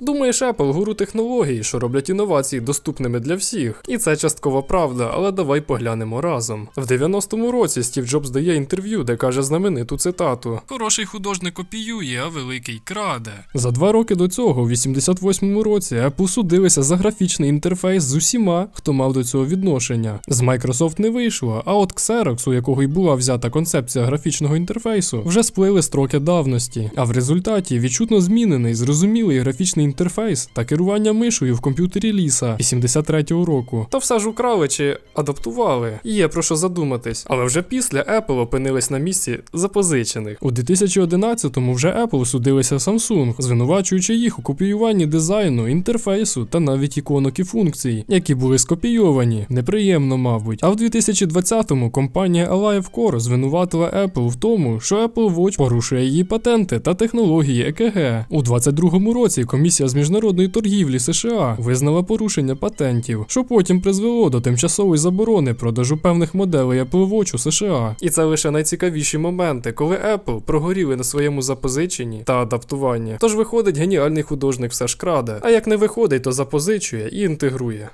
Думаєш, Apple гуру технологій, що роблять інновації доступними для всіх. І це часткова правда, але давай поглянемо разом. В 90-му році Стів Джобс дає інтерв'ю, де каже знамениту цитату: Хороший художник копіює, а великий краде. За два роки до цього, у 88-му році, Apple судилися за графічний інтерфейс з усіма, хто мав до цього відношення. З Microsoft не вийшло, а от Xerox, у якого й була взята концепція графічного інтерфейсу, вже сплили строки давності. А в результаті відчутно змінений, зрозумілий графічний інтерфейс та керування мишою в комп'ютері Ліса 83-го року. Та все ж украли чи адаптували. Є про що задуматись. Але вже після Apple опинились на місці запозичених. У 2011-му вже Apple судилися Samsung, звинувачуючи їх у копіюванні дизайну, інтерфейсу та навіть іконок і функцій, які були скопійовані. Неприємно, мабуть. А в 2020-му компанія Alive Core звинуватила Apple в тому, що Apple Watch порушує її патенти та технології ЕКГ. У 22-му році комісія з міжнародної торгівлі США визнала порушення патентів, що потім призвело до тимчасової заборони продажу певних моделей Apple Watch у США. І це лише найцікавіші моменти, коли Apple прогоріли на своєму запозиченні та адаптуванні. Тож виходить, геніальний художник все ж краде. А як не виходить, то запозичує і інтегрує.